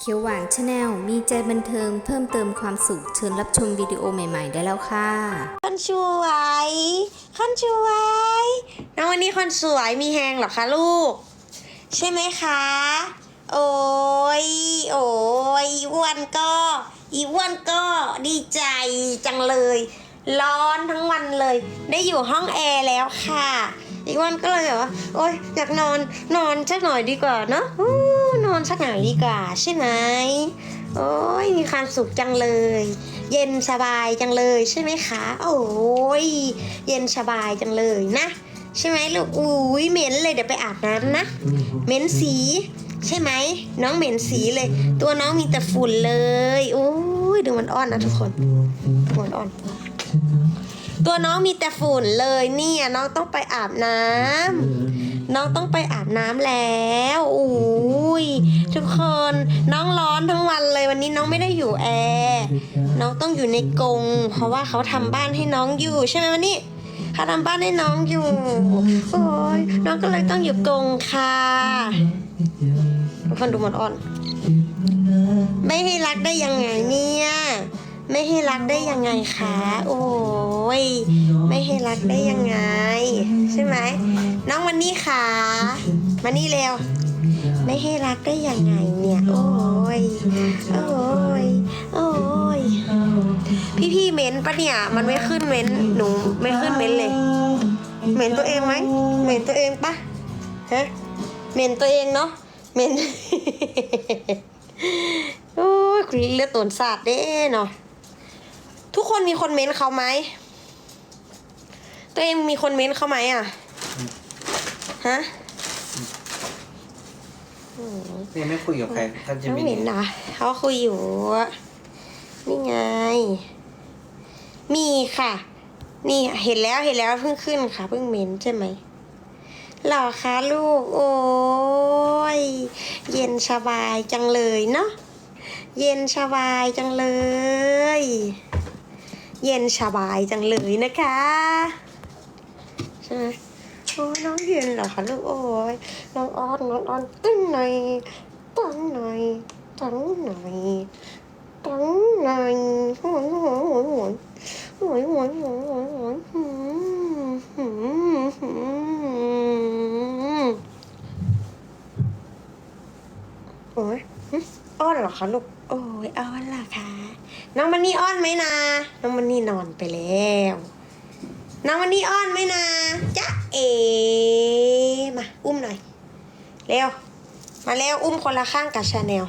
เขียวหวานชาแนลมีใจบันเทิงเพิ่มเติมความสุขเชิญรับชมวิดีโอใหม่ๆได้แล้วค่ะคนสวยคนสวยน้องวันนี้คนสวยมีแหงเหรอคะลูก ใช่ไหมคะ โอ้ยโอ้ยอีอ้วนก็อีอ้วนก็ดีใจจังเลย ร้อนทั้งวันเลย ได้อยู่ห้องแอร์แล้วค่ะ อีอ้วนก็เลยแบบว่า โอ๊ยอยากนอนนอนสักหน่อยดีกว่าเนอะนอนสักหน่อยดีกว่าใช่ไหมโอ้ยมีความสุขจังเลย เย็นสบายจังเลยใช่ไหมคะ โอ้ยเย็นสบายจังเลยนะ ใช่ไหมลูกอุ้ยเหม็นเลยเดี๋ยวไปอาบน้ำนะเหม็นสีใช่ไหมน้องเหม็นสีเลย ตัวน้องมีแต่ฝุ่นเลยโอ้ยดูมันอ้อนนะทุกคนดูมันอ้อน ตัวน้องมีแต่ฝุ่นเลยเนี่ยน้องต้องไปอาบน้ำน้องต้องไปอาบน้ำแล้วอุ้ยทุกคนน้องร้อนทั้งวันเลยวันนี้น้องไม่ได้อยู่แอร์น้องต้องอยู่ในกรงเพราะว่าเขาทำบ้านให้น้องอยู่ใช่ไหมวันนี้เขาทำบ้านให้น้องอยู่โอ้ยน้องก็เลยต้องอยู่กรงค่ะทุกคนดูหมันอ่อน ไม่ให้รักได้ยังไงเนี่ย ไม่ให้รักได้ยังไงคะ โอ้ยไม่ให้รักได้ยังไง ใช่ไหมน้องวันนี้ค่ะมานี่เร็ว ไม่ให้รักได้ยังไงเนี่ย โอ้ยโอ้ยโอ้ยพี่พี่เม้นปะเนี่ย มันไม่ขึ้นเม้นหนูไม่ขึ้นเม้นเลยเหม็นตัวเองไหมเหม็นตัวเองปะฮะเหม็นตัวเองเนาะเหม็นโอ้ยคุณเลือดตนสาดเด้เนาะ ทุกคนมีคนเม้นเขาไหม ตัวเองมีคนเม้นเขาไหมอะ ฮะนี่ไม่คุยกับใครท่านจะน้องไม่เหม็นนะเขาคุยอยู่อะนี่ไง มีค่ะ นี่เห็นแล้วเห็นแล้วเพิ่งขึ้นค่ะ เพิ่งเม้นใช่ไหมหรอคะลูก โอ้ย เย็นสบายจังเลยเนาะเย็นสบายจังเลย เย็นสบายจังเลยนะคะใช่ไหมโอ้น้องเย็นเหรอคะลูกโอ้ยน้องออนน้องออนตึ้งหน่อยตั้งหน่อยตั้งหน่อยตั้งหน่อยหวนหวนหวนหวนหวนหวนหวนหวนหวนหืมหืมหืมโอ้ยอ้อนเหรอคะลูกโอ้ยอ้อนเหรอคะ น้องมันนี่อ้อนไหมนะน้องมันนี่นอนไปแล้ว น้องมันนี่อ้อนไหมนะจ๊ะเอมาอุ้มหน่อย เร็ว มาเร็วอุ้มคนละข้างกับชาแนล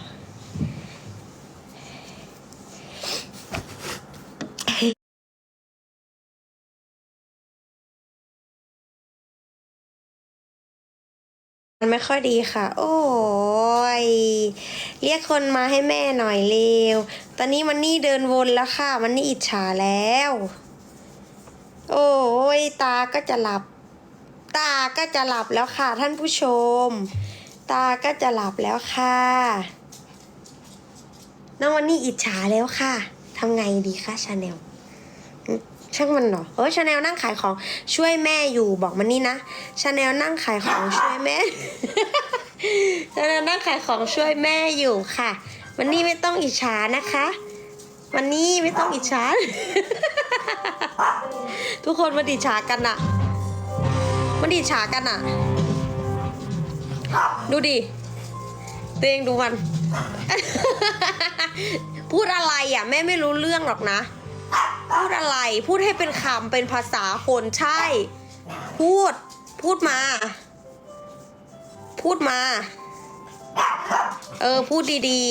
มันไม่ค่อยดีค่ะ โอ้ย เรียกคนมาให้แม่หน่อยเร็ว ตอนนี้มันนี่เดินวนแล้วค่ะ มันนี่อิจฉาแล้ว โอ้ย ตาก็จะหลับ ตาก็จะหลับแล้วค่ะ ท่านผู้ชม ตาก็จะหลับแล้วค่ะ น้องวันนี้อิจฉาแล้วค่ะ ทำไงดีคะชาแนล ช่างมันเหรอเออชาแนลนั่งขายของช่วยแม่อยู่บอกมันนี่นะชาแนลนั่งขายของช่วยแม่ชาแนลนั่งขายของช่วยแม่อยู่ค่ะ วันนี้ไม่ต้องอิจฉานะคะ วันนี้ไม่ต้องอิจฉาทุกคนมาดิฉากันอะมาดิฉากันอะดูดิตัวเองดูมัน พูดอะไรอะแม่ไม่รู้เรื่องหรอกนะ พูดอะไร พูดให้เป็นคำเป็นภาษาคนใช่ พูด พูดมา พูดมา เออ พูดดี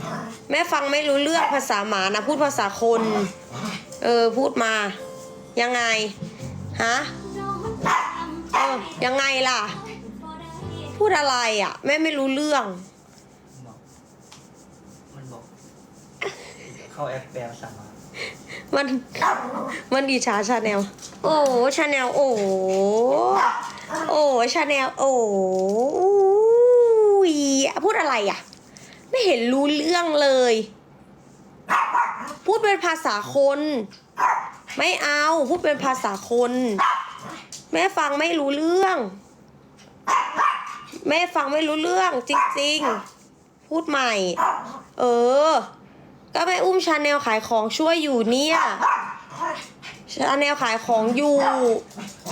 ๆ แม่ฟังไม่รู้เรื่องภาษาหมานะ พูดภาษาคน เออ พูดมา ยังไง ฮะ เออ ยังไงล่ะ พูดอะไรอะ แม่ไม่รู้เรื่องมันบอก เข้าแอปแปลภาษามา มันมันดีชาชาแนล โอ้ชาแนล โอ้โอ้ชาแนล โอ้ยพูดอะไรอะ ไม่เห็นรู้เรื่องเลย พูดเป็นภาษาคน ไม่เอา พูดเป็นภาษาคน แม่ฟังไม่รู้เรื่อง แม่ฟังไม่รู้เรื่อง จริง ๆ พูดใหม่ เออ ก็แม่อุ้มชาแนลขายของช่วยอยู่เนี่ยชาแนลขายของอยู่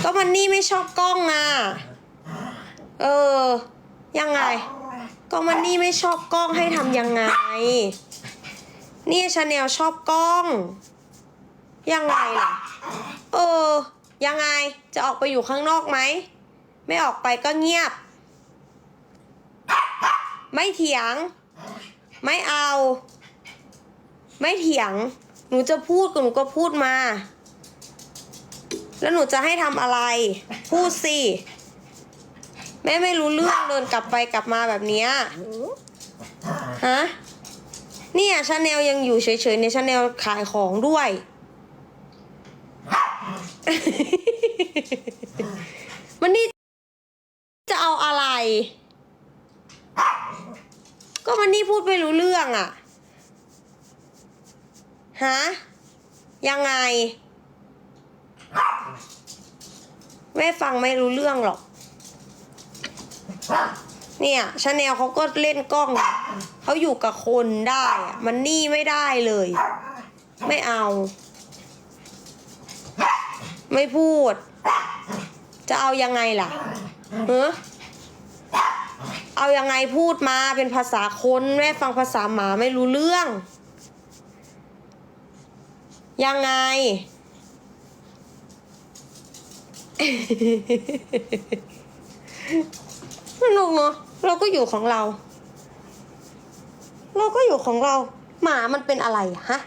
ก็มันนี่ไม่ชอบกล้องอะ เออ ยังไง ก็มันนี่ไม่ชอบกล้องให้ทำยังไงเนี่ยชาแนลชอบกล้อง ยังไงล่ะ เออ ยังไง จะออกไปอยู่ข้างนอกไหม ไม่ออกไปก็เงียบ ไม่เถียง ไม่เอา ไม่เถียง หนูจะพูดก็หนูก็พูดมา แล้วหนูจะให้ทำอะไร พูดสิ แม่ไม่รู้เรื่องเดินกลับไปกลับมาแบบเนี้ยฮะเนี่ยชาแนลยังอยู่เฉยๆในชาแนลขายของด้วย มันนี่จะเอาอะไร ก็มันนี่พูดไม่รู้เรื่องอะ ฮะ ยังไง แม่ฟังไม่รู้เรื่องหรอก เนี่ยชาแนลเขาก็เล่นกล้อง เขาอยู่กับคนได้อะมันนี่ไม่ได้เลย ไม่เอา ไม่พูด จะเอายังไงล่ะเออเอายังไงพูดมาเป็นภาษาคนแม่ฟังภาษาหมาไม่รู้เรื่อง ยังไง สนุกเนาะเราก็อยู่ของเรา เราก็อยู่ของเรา หมามันเป็นอะไรฮะ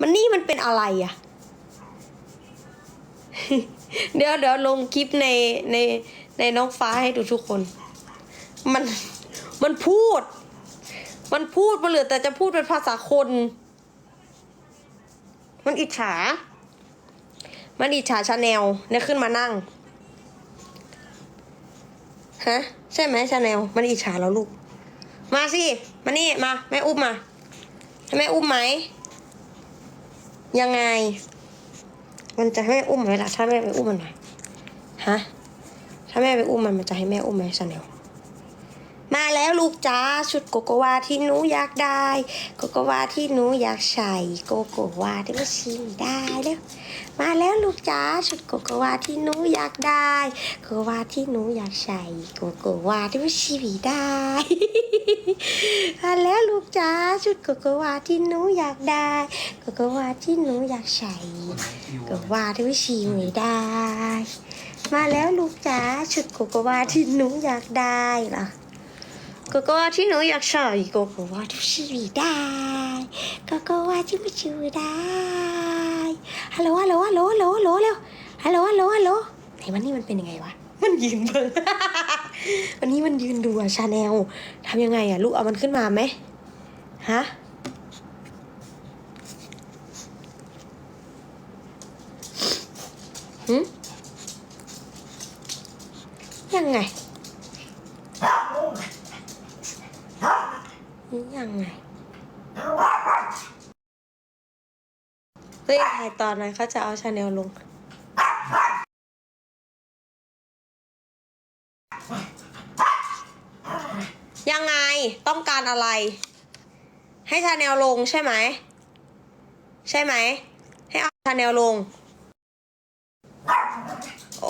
มันนี่มันเป็นอะไรอะเดี๋ยวเดี๋ยวลงคลิปในในในน้องฟ้าให้ดูทุกคน มันมันพูด มันพูดมันเหลือแต่จะพูดเป็นภาษาคน มันอิจฉา มันอิจฉาชาแนลเนี่ยขึ้นมานั่ง ฮะ ใช่ไหมชาแนลมันอิจฉาเราลูก มาสิ มานี่ มา แม่อุ้มมาให้แม่อุ้มไหม ยังไง มันจะให้แม่อุ้มไหมล่ะ ถ้าแม่ไปอุ้มมันหน่อย ฮะ ถ้าแม่ไปอุ้มมันมันจะให้แม่อุ้มไหมชาแนล แล้วลูกจ้าชุดโกโกวาที่หนูอยากได้โกโกวาที่หนูอยากใส่โกโกวาที่ไม่ชิมได้แล้วมาแล้วลูกจ้าชุดโกโกวาที่หนูอยากได้โกโกวาที่หนูอยากใส่โกโกวาที่ไม่ชิมได้ มาแล้วลูกจ้าชุดโกโกวาที่หนูอยากได้โกโกวาที่หนูอยากใส่โกโกวาที่ไม่ชิมได้มาแล้วลูกจ้าชุดโกโกวาที่หนูอยากได้ล่ะ โกโกวาที่หนูอยากใส่โกโกวาที่ชิมได้โกโกวาที่ไม่ชิมได้ฮัลโหลฮัลโหลฮัลโหลฮัลโหลฮัลโหลเร็วฮัลโหลฮัลโหลฮัลโหลไหนวันนี้มันเป็นยังไงวะมันยืนเบิ่งวันนี้มันยืนดูอะชาแนลทำยังไงอะลูกเอามันขึ้นมาไหมฮะยังไง เฮ้ยถ่ายตอนนั้นเขาจะเอาชาแนลลง ยังไงต้องการอะไร ให้ชาแนลลงใช่ไหม ใช่ไหม ให้เอาชาแนลลง โอ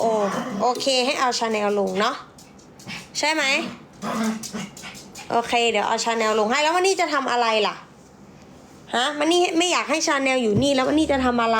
โอเคให้เอาชาแนลลงเนาะใช่ไหม โอเค เดี๋ยวเอาชาแนลลงให้แล้ววันนี้จะทำอะไรล่ะ ฮะมันนี่ไม่อยากให้ชาแนลอยู่นี่แล้วมันนี่จะทำอะไร